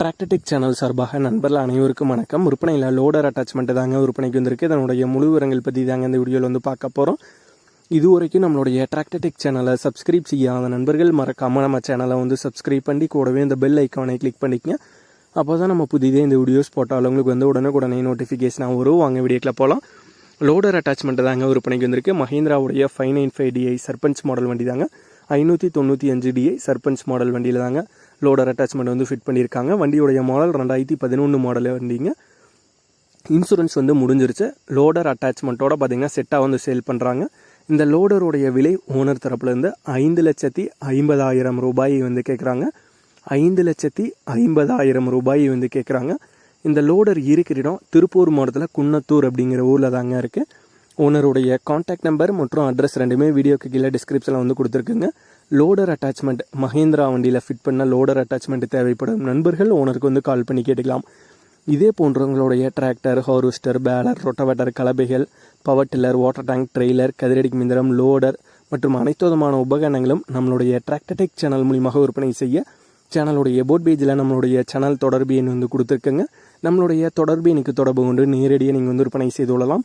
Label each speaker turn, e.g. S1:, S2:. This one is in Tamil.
S1: டிராக்டர்டெக் சேனல் சார்பாக நண்பர்கள் அனைவருக்கும் வணக்கம். விற்பனையில் லோடர் அட்டாச்மெண்ட் தாங்க விற்பனைக்கு வந்திருக்கு. இதனுடைய முழு விவரங்கள் பற்றி தாங்க இந்த வீடியோவில் வந்து பார்க்க போகிறோம் இது வரைக்கும் நம்மளுடைய ட்ராக்டடிக் சேனலை சப்ஸ்கிரைப் செய்யாத நண்பர்கள் மறக்காமல் நம்ம சேனலை வந்து சப்ஸ்கிரைப் பண்ணி கூடவே இந்த பெல் ஐக்கானை கிளிக் பண்ணிக்கங்க. அப்போ தான் நம்ம புதிதே இந்த வீடியோஸ் போட்டாலும் உங்களுக்கு வந்து உடனுக்குடனே நோட்டிஃபிகேஷனாக வரும். வாங்க வீடியோக்கில் போகலாம் லோடர் அட்டாச்மெண்ட் தாங்க விற்பனைக்கு வந்திருக்கு. மஹேந்திராவுடைய five nine five DI Sarpanch model வண்டி தாங்க. ஐநூற்றி தொண்ணூற்றி அஞ்சு டிஐ சர்பஞ்ச் மாடல் வண்டியில் தாங்க. லோடர் அட்டாச்மெண்ட் வந்து ஃபிட் பண்ணியிருக்காங்க. வண்டியுடைய மாடல் ரெண்டாயிரத்தி பதினொன்று மாடல் வண்டிங்க. இன்சூரன்ஸ் வந்து முடிஞ்சிருச்சு. லோடர் அட்டாச்மெண்ட்டோட பார்த்தீங்கன்னா செட்டாக வந்து சேல் பண்ணுறாங்க இந்த லோடருடைய விலை ஓனர் தரப்புலேருந்து ஐந்து லட்சத்தி ஐம்பதாயிரம் ரூபாய் வந்து கேட்குறாங்க ஐந்து லட்சத்தி ஐம்பதாயிரம் ரூபாய் வந்து கேட்குறாங்க இந்த லோடர் இருக்கிற இடம் திருப்பூர் மாவட்டத்தில் குன்னத்தூர் அப்படிங்கிற ஊரில் தாங்க இருக்குது ஓனருடைய காண்டாக்ட் நம்பர் மற்றும் அட்ரஸ் ரெண்டுமே வீடியோக்கு கீழே டிஸ்கிரிப்ஷனில் வந்து கொடுத்துருக்குங்க. லோடர் அட்டாச்மெண்ட் மஹேந்திரா வண்டியில் ஃபிட் பண்ண லோடர் அட்டாச்மெண்ட் தேவைப்படும் நண்பர்கள் ஓனருக்கு வந்து கால் பண்ணி கேட்டுக்கலாம். இதே போன்றவங்களுடைய tractor harvester baler rotavator கலபைகள் power tiller water tank trailer கதிரடி மிந்திரம் லோடர் மற்றும் அனைத்து விதமான உபகரணங்களும் நம்மளுடைய டிராக்டர்டெக் சேனல் மூலியமாக விற்பனை செய்ய சேனலுடைய போட் பேஜில் நம்மளுடைய சேனல் தொடர்பு எண் வந்து கொடுத்துருக்குங்க. நம்மளுடைய தொடர்பு எனக்கு தொடர்பு கொண்டு நேரடியாக நீங்கள் வந்து விற்பனை செய்து கொள்ளலாம்.